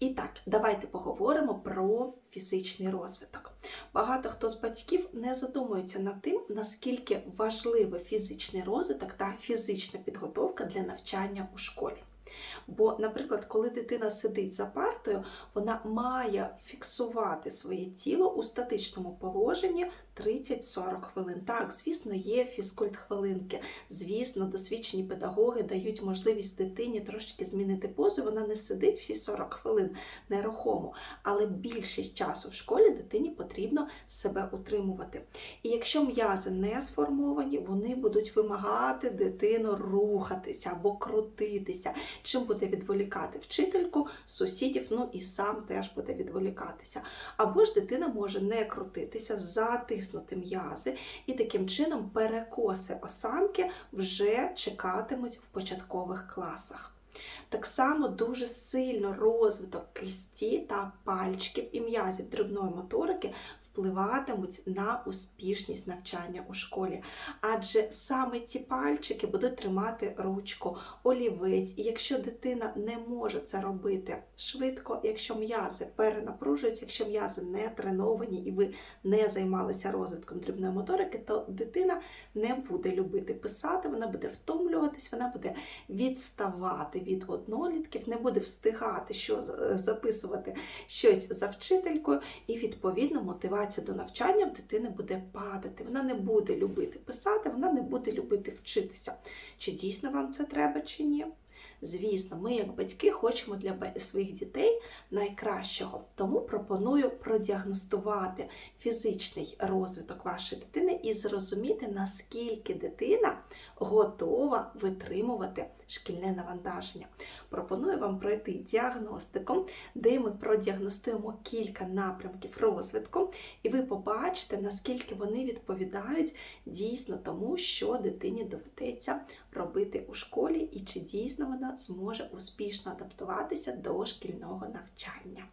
І так, давайте поговоримо про фізичний розвиток. Багато хто з батьків не задумується над тим, наскільки важливий фізичний розвиток та фізична підготовка для навчання у школі. Бо, наприклад, коли дитина сидить за партою, вона має фіксувати своє тіло у статичному положенні 30-40 хвилин. Так, звісно, є фізкульт хвилинки. Звісно, досвідчені педагоги дають можливість дитині трошки змінити позу. Вона не сидить всі 40 хвилин нерухомо, але більшість часу в школі дитині потрібно себе утримувати. І якщо м'язи не сформовані, вони будуть вимагати дитину рухатися або крутитися, чим буде відволікати вчительку, сусідів, ну і сам теж буде відволікатися. Або ж дитина може не крутитися, затиснути м'язи, і таким чином перекоси осанки вже чекатимуть в початкових класах. Так само дуже сильно розвиток кисті та пальчиків і м'язів дрібної моторики впливатимуть на успішність навчання у школі. Адже саме ці пальчики будуть тримати ручку, олівець. І якщо дитина не може це робити швидко, якщо м'язи перенапружуються, якщо м'язи не треновані і ви не займалися розвитком дрібної моторики, то дитина не буде любити писати, вона буде втомлюватись, вона буде відставати від однолітків, не буде встигати що записувати щось за вчителькою, і відповідно мотивація до навчання в дитини буде падати. Вона не буде любити писати, вона не буде любити вчитися. Чи дійсно вам це треба, чи ні? Звісно, ми, як батьки, хочемо для своїх дітей найкращого. Тому пропоную продіагностувати фізичний розвиток вашої дитини і зрозуміти, наскільки дитина готова витримувати шкільне навантаження. Пропоную вам пройти діагностику, де ми продіагностуємо кілька напрямків розвитку, і ви побачите, наскільки вони відповідають дійсно тому, що дитині доведеться робити у школі, і чи дійсно вона зможе успішно адаптуватися до шкільного навчання.